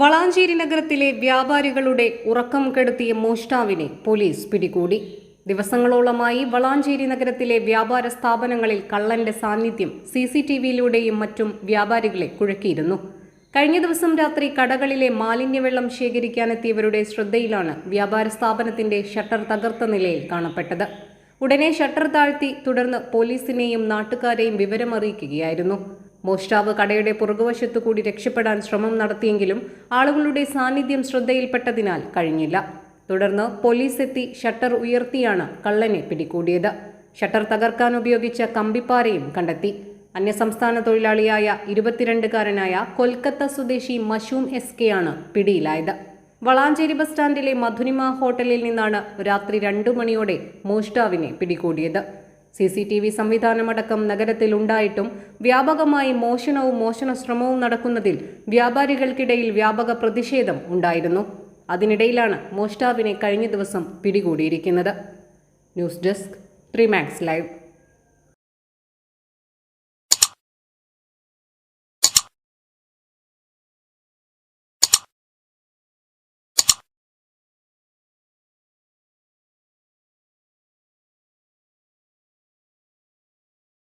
വളാഞ്ചേരി നഗരത്തിലെ വ്യാപാരികളുടെ ഉറക്കം കെടുത്തിയ മോഷ്ടാവിനെ പോലീസ് പിടികൂടി. ദിവസങ്ങളോളമായി വളാഞ്ചേരി നഗരത്തിലെ വ്യാപാര സ്ഥാപനങ്ങളിൽ കള്ളന്റെ സാന്നിധ്യം സി സി ടി വിയിലൂടെയും മറ്റും വ്യാപാരികളെ കുഴക്കിയിരുന്നു. കഴിഞ്ഞ ദിവസം രാത്രി കടകളിലെ മാലിന്യവെള്ളം ശേഖരിക്കാനെത്തിയവരുടെ ശ്രദ്ധയിലാണ് വ്യാപാര സ്ഥാപനത്തിന്റെ ഷട്ടർ തകർത്ത നിലയിൽ കാണപ്പെട്ടത്. ഉടനെ ഷട്ടർ താഴ്ത്തി തുടർന്ന് പോലീസിനെയും നാട്ടുകാരെയും വിവരമറിയിക്കുകയായിരുന്നു. മോഷ്ടാവ് കടയുടെ പുറകുവശത്തു കൂടി രക്ഷപ്പെടാൻ ശ്രമം നടത്തിയെങ്കിലും ആളുകളുടെ സാന്നിധ്യം ശ്രദ്ധയിൽപ്പെട്ടതിനാൽ കഴിഞ്ഞില്ല. തുടർന്ന് പോലീസ് എത്തി ഷട്ടർ ഉയർത്തിയാണ് കള്ളനെ പിടികൂടിയത്. ഷട്ടർ തകർക്കാൻ ഉപയോഗിച്ച കമ്പിപ്പാരയും കണ്ടെത്തി. അന്യസംസ്ഥാന തൊഴിലാളിയായ ഇരുപത്തിരണ്ടുകാരനായ കൊൽക്കത്ത സ്വദേശി മഷൂം എസ് കെ ആണ് പിടിയിലായത്. വളാഞ്ചേരി ബസ് സ്റ്റാൻഡിലെ മധുനിമ ഹോട്ടലിൽ നിന്നാണ് രാത്രി രണ്ടു മണിയോടെ മോഷ്ടാവിനെ പിടികൂടിയത്. സി സി ടി വി സംവിധാനമടക്കം നഗരത്തിലുണ്ടായിട്ടും വ്യാപകമായി മോഷണവും മോഷണ ശ്രമവും നടക്കുന്നതിൽ വ്യാപാരികൾക്കിടയിൽ വ്യാപക പ്രതിഷേധം ഉണ്ടായിരുന്നു. അതിനിടയിലാണ് മോഷ്ടാവിനെ കഴിഞ്ഞ ദിവസം പിടികൂടിയിരിക്കുന്നത്. News desk Trimax live.